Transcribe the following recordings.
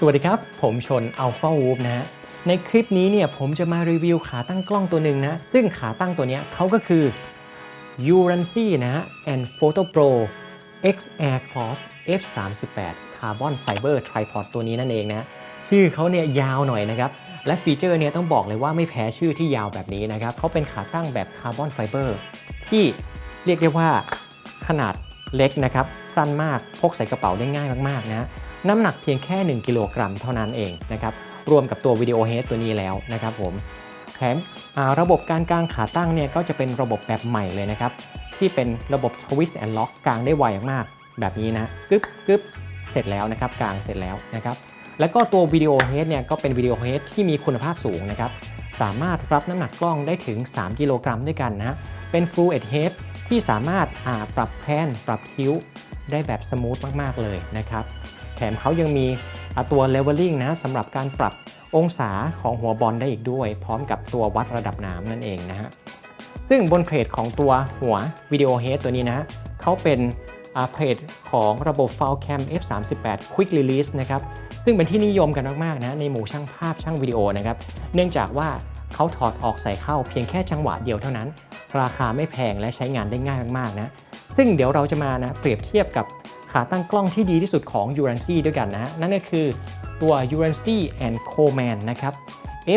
สวัสดีครับ ผมชน Alpha w o o f นะฮะ ในคลิปนี้เนี่ยผมจะมารีวิวขาตั้งกล้องตัวหนึ่งนะ ซึ่งขาตั้งตัวนี้เขาก็คือ u r a n c y นะฮะ and Photo Pro X Air Cross F38 Carbon Fiber Tripod ตัวนี้นั่นเองนะ ชื่อเขาเนี่ยยาวหน่อยนะครับ และฟีเจอร์เนี่ยต้องบอกเลยว่าไม่แพ้ชื่อที่ยาวแบบนี้นะครับเขาเป็นขาตั้งแบบคาร์บอนไฟเบอร์ที่เรียกได้ว่าขนาดเล็กนะครับ สั้นมากพกใส่กระเป๋าได้ง่ายมากๆนะ น้ำหนักเพียงแค่ 1 กิโลกรัมเท่านั้นเองนะครับรวมกับตัววิดีโอเฮดตัวนี้แล้วนะครับผมแถมระบบการกางขาตั้งเนี่ยก็จะเป็นระบบแบบใหม่เลยนะครับ ที่เป็นระบบ Twist and Lock กางได้ไวมากแบบนี้นะกึ๊บกึ๊บเสร็จแล้วนะครับกางเสร็จแล้วนะครับแล้วก็ตัววิดีโอเฮดเนี่ยก็เป็นวิดีโอเฮดที่มีคุณภาพสูงนะครับสามารถรับน้ำหนักกล้องได้ถึง 3 กิโลกรัมด้วยกันนะเป็น Full Edge Head ที่สามารถปรับแพนปรับทิ้วได้แบบสมูทมาก ๆ เลยนะครับ แถมเขายังมีตัว leveling นะสำหรับการปรับองศาของหัวบอลได้อีกด้วย พร้อมกับตัววัดระดับน้ำนั่นเองนะฮะซึ่งบนเพลทของตัวหัววิดีโอเฮดตัวนี้นะเขาเป็นเพลทของระบบ f i l e Cam F38 Quick Release นะครับซึ่งเป็นที่นิยมกันมากๆนะในหมู่ช่างภาพช่างวิดีโอนะครับเนื่องจากว่าเขาถอดออกใส่เข้าเพียงแค่จังหวะเดียวเท่านั้น ราคาไม่แพงและใช้งานได้ง่ายมากๆนะซึ่งเดี๋ยวเราจะมานะเปรียบเทียบกับ ขาตั้งกล้องที่ดีที่สุดของ u r a n c y ด้วยกันนะนั่นก็คือตัว u r a n c y and Coleman นะครับ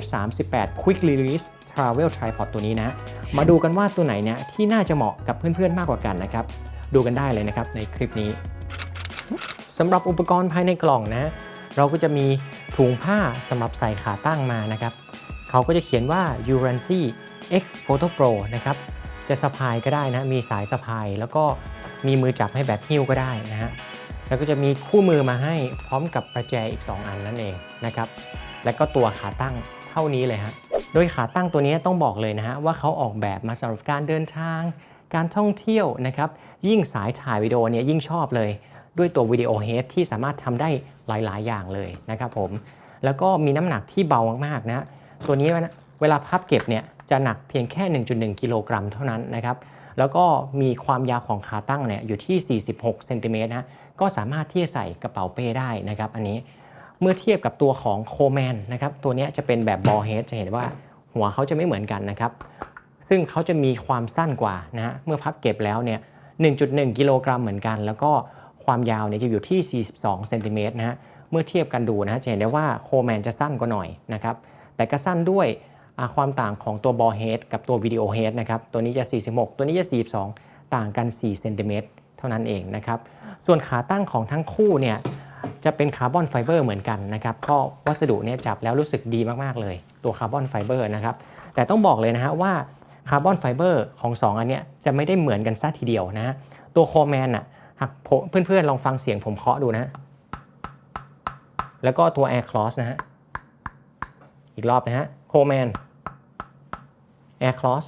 F38 Quick Release Travel Tripod ตัวนี้นะ มาดูกันว่าตัวไหนเนี่ยที่น่าจะเหมาะกับเพื่อนๆมากกว่ากันนะครับ ดูกันได้เลยนะครับในคลิปนี้สำหรับอุปกรณ์ภายในกล่องนะ เราก็จะมีถุงผ้าสำหรับใส่ขาตั้งมานะครับ เขาก็จะเขียนว่า u r a n c y X Photo Pro นะครับ จะสะพายก็ได้นะ มีสายสะพายแล้วก็ มีมือจับให้แบบหิ้วก็ได้นะฮะแล้วก็จะมีคู่มือมาให้พร้อมกับประแจอีก 2 อันนั่นเองนะครับแล้วก็ตัวขาตั้งเท่านี้เลยฮะโดยขาตั้งตัวนี้ต้องบอกเลยนะฮะว่าเขาออกแบบมาสำหรับการเดินทาง การท่องเที่ยวนะครับยิ่งสายถ่ายวิดีโอเนี่ยยิ่งชอบเลย ด้วยตัววิดีโอเฮดที่สามารถทำได้หลาย ๆ อย่างเลยนะครับผมแล้วก็มีน้ำหนักที่เบามากๆนะตัวนี้เวลาพับเก็บเนี่ยจะหนักเพียงแค่ 1.1 กิโลกรัมเท่านั้นนะครับ แล้วก็มีความยาวของขาตั้งเนี่ยอยู่ที่ 46เซนติเมตรนะก็สามารถที่จะใส่กระเป๋าเป้ได้นะครับอันนี้เมื่อเทียบกับตัวของโคแมนนะครับตัวนี้จะเป็นแบบบอลเฮดจะเห็นว่าหัวเขาจะไม่เหมือนกันนะครับซึ่งเขาจะมีความสั้นกว่านะฮะเมื่อพับเก็บแล้วเนี่ย 1.1 กิโลกรัมเหมือนกัน แล้วก็ความยาวเนี่ยจะอยู่ที่ 42 เซนติเมตรนะฮะเมื่อเทียบกันดูนะฮะจะเห็นได้ว่าโคแมนจะสั้นกว่าหน่อยนะครับแต่ก็สั้นด้วย ความต่างของตัวบอลเฮดกับตัววิดีโอเฮดนะครับตัวนี้จะ 46 ตัวนี้จะ 42 ต่างกัน4เซนติเมตรเท่านั้นเองนะครับส่วนขาตั้งของทั้งคู่เนี่ยจะเป็นคาร์บอนไฟเบอร์เหมือนกันนะครับก็วัสดุเนี่ยจับแล้วรู้สึกดีมาก ๆ เลยตัวคาร์บอนไฟเบอร์นะครับแต่ต้องบอกเลยนะฮะว่าคาร์บอนไฟเบอร์ของ 2 อันเนี้ยจะไม่ได้เหมือนกันซะทีเดียวนะตัวโคแมนอะหากเพื่อนๆลองฟังเสียงผมเคาะดูนะ แล้วก็ตัว Air Cross นะฮะอีกรอบนะฮะโคแมน Air Cross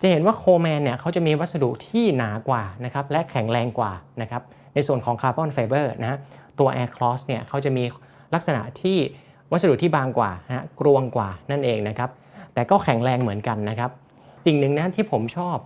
จะเห็นว่าโคแมนเนี่ยเขาจะมีวัสดุที่หนากว่านะครับและแข็งแรงกว่านะครับในส่วนของคาร์บอนไฟเบอร์นะตัว Air Cross เนี่ยเขาจะมีลักษณะที่วัสดุที่บางกว่านะฮะกรวงกว่านั่นเองนะครับแต่ก็แข็งแรงเหมือนกันนะครับ สิ่งหนึ่งนะที่ผมชอบ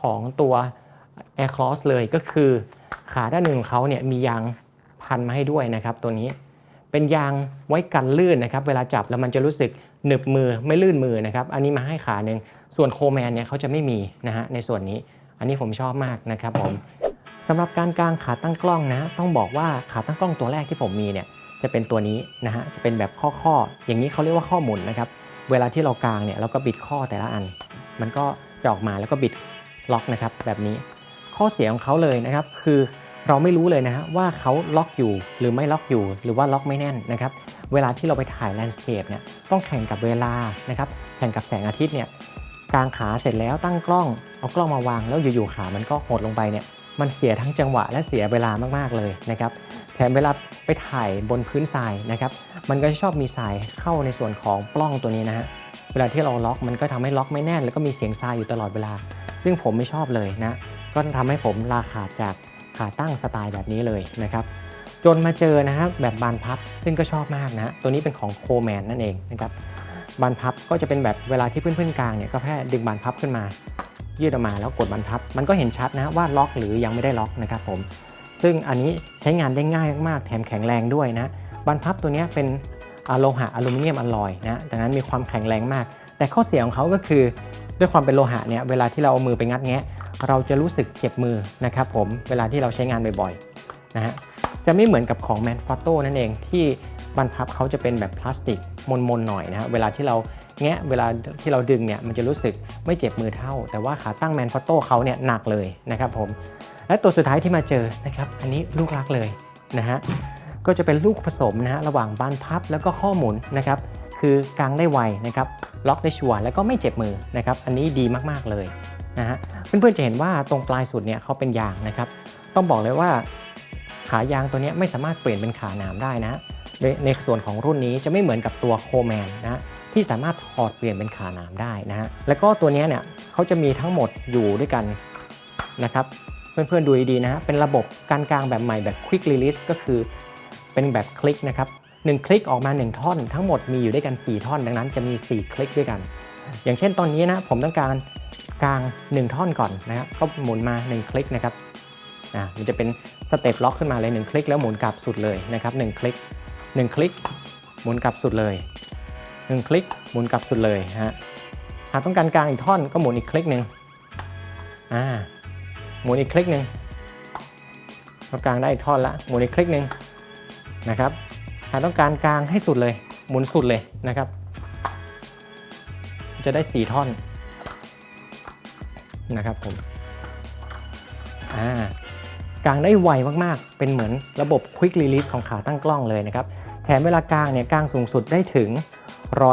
ของตัว Air Cross เลยก็คือขาด้านหนึ่งของเขาเนี่ยมียางพันมาให้ด้วยนะครับตัวนี้เป็นยางไว้กันลื่นนะครับ เวลาจับแล้วมันจะรู้สึก หนึบมือไม่ลื่นมือนะครับ อันนี้มาให้ขาหนึ่งส่วนโคแมนเนี่ยเขาจะไม่มีนะฮะในส่วนนี้ อันนี้ผมชอบมากนะครับผมสำหรับการกางขาตั้งกล้องนะ ต้องบอกว่าขาตั้งกล้องตัวแรกที่ผมมีเนี่ยจะเป็นตัวนี้นะฮะจะเป็นแบบข้อข้ออย่างนี้เขาเรียกว่าข้อหมุนนะครับเวลาที่เรากางเนี่ยเราก็บิดข้อแต่ละอัน มันก็จะออกมาแล้วก็บิดล็อกนะครับแบบนี้ข้อเสียของเขาเลยนะครับคือ เราไม่รู้เลยนะฮะว่าเขาล็อกอยู่หรือไม่ล็อกอยู่ หรือว่าล็อกไม่แน่นนะครับเวลาที่เราไปถ่ายแลนด์สเคปเนี่ยต้องแข่งกับเวลานะครับแข่งกับแสงอาทิตย์เนี่ยกางขาเสร็จแล้วตั้งกล้องเอากล้องมาวางแล้วอยู่ๆขามันก็หดลงไปเนี่ยมันเสียทั้งจังหวะและเสียเวลามากๆเลยนะครับแถมเวลาไปถ่ายบนพื้นทรายนะครับมันก็ชอบมีทรายเข้าในส่วนของปล้องตัวนี้นะฮะเวลาที่เราล็อกมันก็ทำให้ล็อกไม่แน่น แล้วก็มีเสียงทรายอยู่ตลอดเวลา ซึ่งผมไม่ชอบเลยนะก็ทำให้ผมลาขาดจาก ขาตั้งสไตล์แบบนี้เลยนะครับจนมาเจอนะครับแบบบานพับซึ่งก็ชอบมากนะตัวนี้เป็นของโคแมนนั่นเองนะครับบานพับก็จะเป็นแบบเวลาที่เพื่อนๆกลางเนี่ยก็แค่ดึงบานพับขึ้นมา ยืดออกมาแล้วกดบานพับ มันก็เห็นชัดนะว่าล็อกหรือยังไม่ได้ล็อกนะครับผมซึ่งอันนี้ใช้งานได้ง่ายมากๆแถมแข็งแรงด้วยนะบรรพับตัวนี้เป็นโลหะอลูมิเนียมอลลอยนะดังนั้นมีความแข็งแรงมาก แต่ข้อเสียของเขาก็คือ ด้วยความเป็นโลหะเนี่ยเวลาที่เราเอามือไปงัดแงะ เราจะรู้สึกเจ็บมือนะครับผมเวลาที่เราใช้งานบ่อยๆนะฮะจะไม่เหมือนกับของ Manfrotto นั่นเองที่บรรพับเขาจะเป็นแบบพลาสติกมนๆหน่อยนะฮะเวลาที่เราแงะเวลาที่เราดึงเนี่ยมันจะรู้สึกไม่เจ็บมือเท่า แต่ว่าขาตั้ง Manfrotto เขาเนี่ยหนักเลยนะครับผมและตัวสุดท้ายที่มาเจอนะครับอันนี้ลูกรักเลยนะฮะก็จะเป็นลูกผสมนะฮะระหว่างบานพับแล้วก็ข้อหมุนนะครับคือกางได้ไวนะครับล็อกได้ชัวร์แล้วก็ไม่เจ็บมือนะครับอันนี้ดีมากๆเลย นะฮะเพื่อนๆจะเห็นว่าตรงปลายสุดเนี่ยเขาเป็นยางนะครับ ต้องบอกเลยว่าขายางตัวนี้ไม่สามารถเปลี่ยนเป็นขาหนามได้นะ ในส่วนของรุ่นนี้จะไม่เหมือนกับตัวโคแมนนะที่สามารถถอดเปลี่ยนเป็นขาหนามได้นะฮะแล้วก็ตัวนี้เนี่ยเขาจะมีทั้งหมดอยู่ด้วยกันนะครับเพื่อนๆดูดีๆนะฮะเป็นระบบการกลางแบบใหม่แบบ Quick Release ก็คือเป็นแบบคลิกนะครับหนึ่งคลิกออกมา 1 ท่อน ทั้งหมดมีอยู่ด้วยกัน 4 ท่อน ดังนั้นจะมี 4 คลิกด้วยกัน อย่างเช่นตอนนี้นะผมต้องการกลาง 1 ท่อนก่อนนะครับก็หมุนมา 1 คลิกนะครับอ่ามันจะเป็นสเต็ปล็อกขึ้นมาเลย 1 คลิกแล้วหมุนกลับสุดเลยนะครับ1คลิก 1 คลิก หมุนกลับสุดเลย 1 คลิกหมุนกลับสุดเลยฮะหากต้องการกลางอีกท่อนก็หมุนอีกคลิกหนึ่งอ่าหมุนอีกคลิกหนึ่งก็กลางได้อีกท่อนละหมุนอีกคลิกหนึ่งนะครับหากต้องการกลางให้สุดเลย หมุนสุดเลยนะครับ จะได้ 4 ท่อนนะครับผมอ่ากางได้ไวมากๆ เป็นเหมือนระบบ Quick Release ของขาตั้งกล้องเลยนะครับ แถมเวลากางเนี่ยกางสูงสุดได้ถึง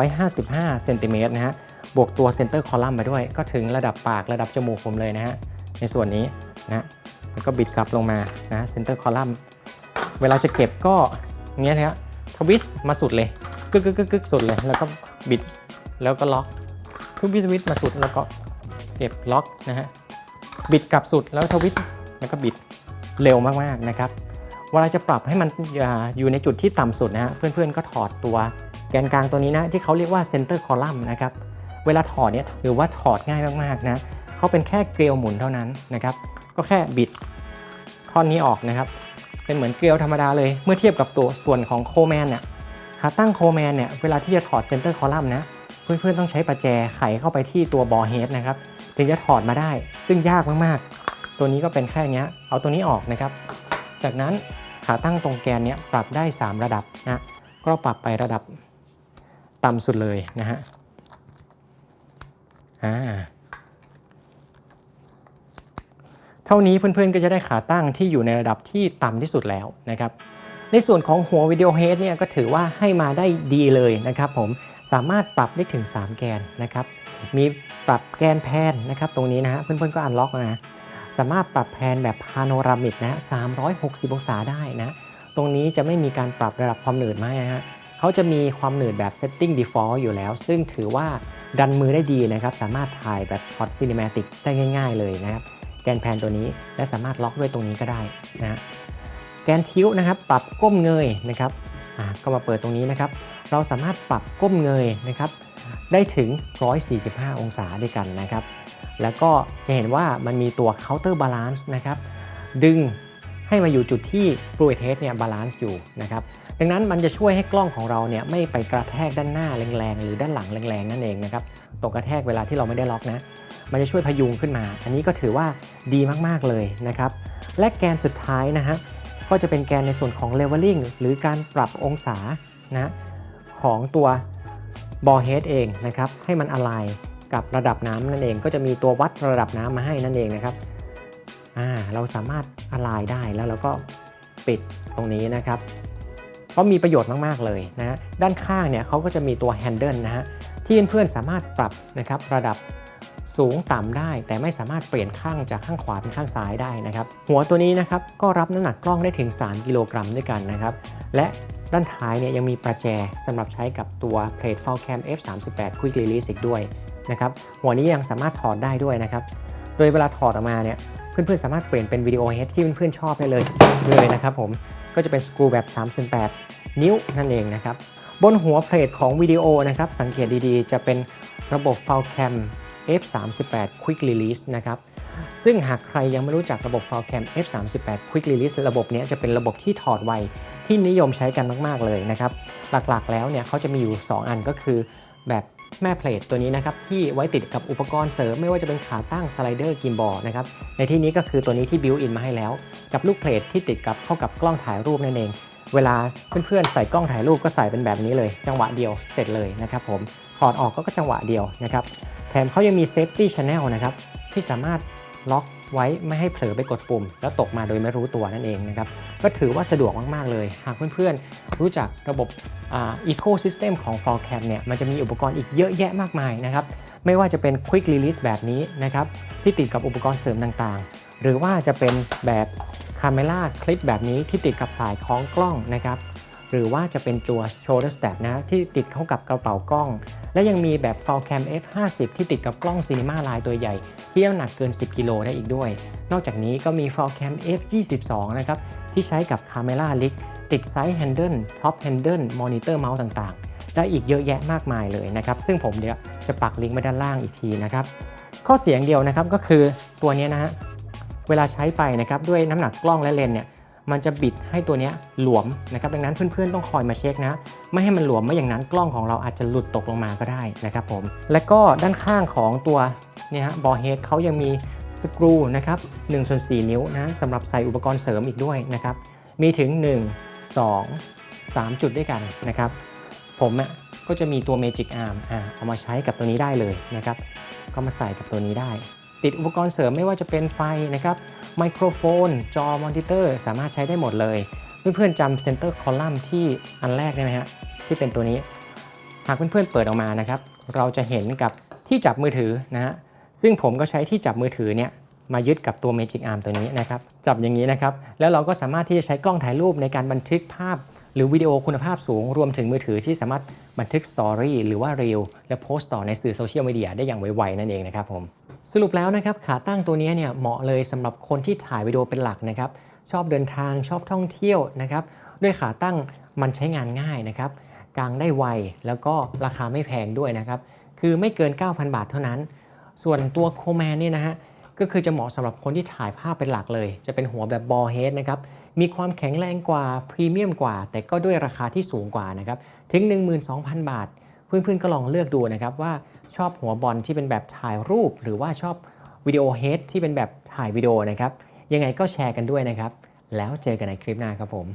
155เซนติเมตรนะฮะ บวกตัวเซนเตอร์คอลัมน์มาด้วย ก็ถึงระดับปากระดับจมูกผมเลยนะฮะ ในส่วนนี้นะแล้วก็บิดกลับลงมานะเซนเตอร์คอลัมน์ เวลาจะเก็บก็เงี้ยนะฮะทวิสต์มาสุดเลย กึกกึกกึกกึกสุดเลย แล้วก็บิด แล้วก็ล็อก ทุกวิสวิตมาสุดแล้วก็เก็บล็อกนะฮะบิดกลับสุดแล้วทวิตแล้วก็บิดเร็วมากๆนะครับเวลาจะปรับให้มันอยู่ในจุดที่ต่ำสุดนะฮะเพื่อนๆก็ถอดตัวแกนกลางตัวนี้นะที่เขาเรียกว่าเซนเตอร์คอลัมน์นะครับเวลาถอดเนี่ยถือว่าถอดง่ายมากๆนะเขาเป็นแค่เกลียวหมุนเท่านั้นนะครับก็แค่บิดท่อนนี้ออกนะครับ เป็นเหมือนเกลียวธรรมดาเลยเมื่อเทียบกับตัวส่วนของโคแมนเนี่ยขาตั้งโคแมนเนี่ยเวลาที่จะถอดเซนเตอร์คอลัมน์นะ เพื่อนๆต้องใช้ประแจไขเข้าไปที่ตัวบอเฮดนะครับถึงจะถอดมาได้ ซึ่งยากมากๆ ตัวนี้ก็เป็นแค่เนี้ย เอาตัวนี้ออกนะครับ จากนั้นขาตั้งตรงแกนเนี้ยปรับได้ 3 ระดับนะก็ปรับไประดับต่ำสุดเลยนะฮะอ่าเท่านี้เพื่อนๆก็จะได้ขาตั้งที่อยู่ในระดับที่ต่ำที่สุดแล้วนะครับ ในส่วนของหัววิดีโอเฮดเนี่ยก็ถือว่าให้มาได้ดีเลยนะครับผมสามารถปรับได้ถึง 3 แกนนะครับมีปรับแกนแพนนะครับตรงนี้นะฮะเพื่อนๆก็อันล็อกนะสามารถปรับแพนแบบพาโนรามิกนะ360 องศาได้นะตรงนี้จะไม่มีการปรับระดับความหนืดมากนะฮะเขาจะมีความหนืดแบบ setting default อยู่แล้ว ซึ่งถือว่าดันมือได้ดีนะครับ สามารถถ่ายแบบช็อตซีนิมติกได้ง่าย ๆ เลยนะครับ แกนแพนตัวนี้และสามารถล็อกด้วยตรงนี้ก็ได้นะ แกนทิ้วนะครับ ปรับก้มเงยนะครับก็มาเปิดตรงนี้นะครับ เราสามารถปรับก้มเงยนะครับ ได้ถึง 145 องศาด้วยกันนะครับ แล้วก็จะเห็นว่ามันมีตัว counter balance นะครับ ดึงให้มาอยู่จุดที่ fluid head เนี่ย balance อยู่นะครับ ดังนั้นมันจะช่วยให้กล้องของเราเนี่ยไม่ไปกระแทกด้านหน้าแรงๆ หรือด้านหลังแรงๆ นั่นเองนะครับ ตกกระแทกเวลาที่เราไม่ได้ล็อกนะ มันจะช่วยพยุงขึ้นมา อันนี้ก็ถือว่าดีมากๆเลยนะครับ และแกนสุดท้ายนะฮะ ก็จะเป็นแกนในส่วนของ leveling หรือการปรับองศานะของตัวบอเฮดเองนะครับให้มันอ l ไลกับระดับน้ำนั่นเอง ก็จะมีตัววัดระดับน้ำมาให้นั่นเองนะครับอ่าเราสามารถอ l ไลได้แล้วเราก็ปิดตรงนี้นะครับก็มีประโยชน์มาก ๆ เลยนะฮะด้านข้างเนี่ยเขาก็จะมีตัวแฮนเดิลนะฮะที่เพื่อนๆสามารถปรับนะครับระดับ สูงต่ำได้ แต่ไม่สามารถเปลี่ยนข้างจากข้างขวาเป็นข้างซ้ายได้นะครับหัวตัวนี้นะครับก็รับน้ำหนักกล้องได้ถึง 3 กิโลกรัมด้วยกันนะครับและด้านท้ายเนี่ยยังมีประแจสำหรับใช้กับตัว Plate f o u l Cam F38 Quick Release อีกด้วยนะครับหัวนี้ยังสามารถถอดได้ด้วยนะครับโดยเวลาถอดออกมาเนี่ยเพื่อนๆสามารถเปลี่ยนเป็นวิดีโอเฮดที่เพื่อนๆชอบได้เลยเลยนะครับผมก็จะเป็นสกรูแบบ38 นิ้วนั่นเองนะครับบนหัวเพลทของวิดีโอนะครับสังเกตดีๆ จะเป็นระบบ f o u l Cam F38 Quick Release นะครับซึ่งหากใครยังไม่รู้จักระบบ f i l e Cam F38 Quick Release ระบบเนี้ยจะเป็นระบบที่ถอดไวที่นิยมใช้กันมาก ๆ เลยนะครับ หลักๆ แล้วเนี่ยเขาจะมีอยู่ 2 อันก็คือแบบแม่เพลทตัวนี้นะครับที่ไว้ติดกับอุปกรณ์เสริม ไม่ว่าจะเป็นขาตั้งสไลเดอร์กิมบอลนะครับในที่นี้ก็คือตัวนี้ที่บิวอินมาให้แล้ว กับลูกเพลทที่ติดกับเข้ากับกล้องถ่ายรูปนั่นเอง เวลาเพื่อนๆใส่กล้องถ่ายรูปก็ใส่เป็นแบบนี้เลย จังหวะเดียวเสร็จเลยนะครับผมถอดออกก็จังหวะเดียวนะครับ ถมเขายังมี Safety Channel นะครับ ที่สามารถล็อกไว้ไม่ให้เผลอไปกดปุ่ม แล้วตกมาโดยไม่รู้ตัวนั่นเองนะครับ ก็ถือว่าสะดวกมาก ๆ เลย หากเพื่อน ๆ รู้จักระบบอีโค y ิสเต็มของ f o r c a m เนี่ยมันจะมีอุปกรณ์อีกเยอะแยะมากมายนะครับ ไม่ว่าจะเป็น Quick Release แบบนี้นะครับที่ติดกับอุปกรณ์เสริมต่างๆ หรือว่าจะเป็นแบบ Camera Clip แบบนี้ที่ติดกับสายคล้องกล้องนะครับ รือว่าจะเป็นตัว shoulder strap นะที่ติดเข้ากับกระเป๋ากล้อง และยังมีแบบ f o r Cam F50 ที่ติดกับกล้อง Cinema Line ตัวใหญ่ ที่น้ำหนักเกิน 10 กิโลได้อีกด้วย นอกจากนี้ก็มี f o r Cam F22 นะครับที่ใช้กับ Camera Rig ติด Side Handle Top Handle Monitor Mouse ต่างๆ ได้อีกเยอะแยะมากมายเลยนะครับ ซึ่งผมเดี๋ยวจะปักลิงก์ไว้ด้านล่างอีกทีนะครับข้อเสียงเดียวนะครับก็คือตัวนี้นะฮะเวลาใช้ไปนะครับด้วยน้ำหนักกล้องและเลนส์เนี่ย มันจะบิดให้ตัวนี้หลวมนะครับดังนั้นเพื่อนๆต้องคอยมาเช็คนะ ไม่ให้มันหลวมไม่อย่างนั้นกล้องของเราอาจจะหลุดตกลงมาก็ได้นะครับผมและก็ด้านข้างของตัวเนี่ยฮะบอเฮดเขายังมีสกรูนะครับ1ส่วน4นิ้วนะสำหรับใส่อุปกรณ์เสริมอีกด้วยนะครับมีถึง 1 2 3 จุดด้วยกันนะครับผมอะก็จะมีตัว Magic Arm อ่าเอามาใช้กับตัวนี้ได้เลยนะครับก็มาใส่กับตัวนี้ได้ ติดอุปกรณ์เสริมไม่ว่าจะเป็นไฟนะครับไมโครโฟน จอมอนิเตอร์ สามารถใช้ได้หมดเลย เพื่อนๆจำเซนเตอร์คอลัมน์ที่อันแรกได้ไหมฮะที่เป็นตัวนี้ หากเพื่อนๆเปิดออกมานะครับ เราจะเห็นกับที่จับมือถือนะฮะซึ่งผมก็ใช้ที่จับมือถือเนี่ยมายึดกับตัว Magic Arm ตัวนี้นะครับ จับอย่างนี้นะครับ แล้วเราก็สามารถที่จะใช้กล้องถ่ายรูปในการบันทึกภาพ หรือวิดีโอคุณภาพสูง รวมถึงมือถือที่สามารถบันทึกสตอรี่หรือว่า Reel และโพสต์ต่อในสื่อโซเชียลมีเดียได้อย่างไวๆนั่นเองนะครับผม สรุปแล้วนะครับขาตั้งตัวนี้เนี่ยเหมาะเลยสำหรับคนที่ถ่ายวิดีโอเป็นหลักนะครับ ชอบเดินทางชอบท่องเที่ยวนะครับ ด้วยขาตั้งมันใช้งานง่ายนะครับกางได้ไวแล้วก็ราคาไม่แพงด้วยนะครับ คือไม่เกิน 9,000 บาทเท่านั้น ส่วนตัวโคแมนเนี่ยนะฮะก็คือจะเหมาะสำหรับคนที่ถ่ายภาพเป็นหลักเลย จะเป็นหัวแบบบอลเฮดนะครับมีความแข็งแรงกว่าพรีเมียมกว่า แต่ก็ด้วยราคาที่สูงกว่านะครับถึง 12,000 บาท เพื่อนๆก็ลองเลือกดูนะครับว่าชอบหัวบอลที่เป็นแบบถ่ายรูป หรือว่าชอบวิดีโอเฮดที่เป็นแบบถ่ายวิดีโอนะครับยังไงก็แชร์กันด้วยนะครับ แล้วเจอกันในคลิปหน้าครับผม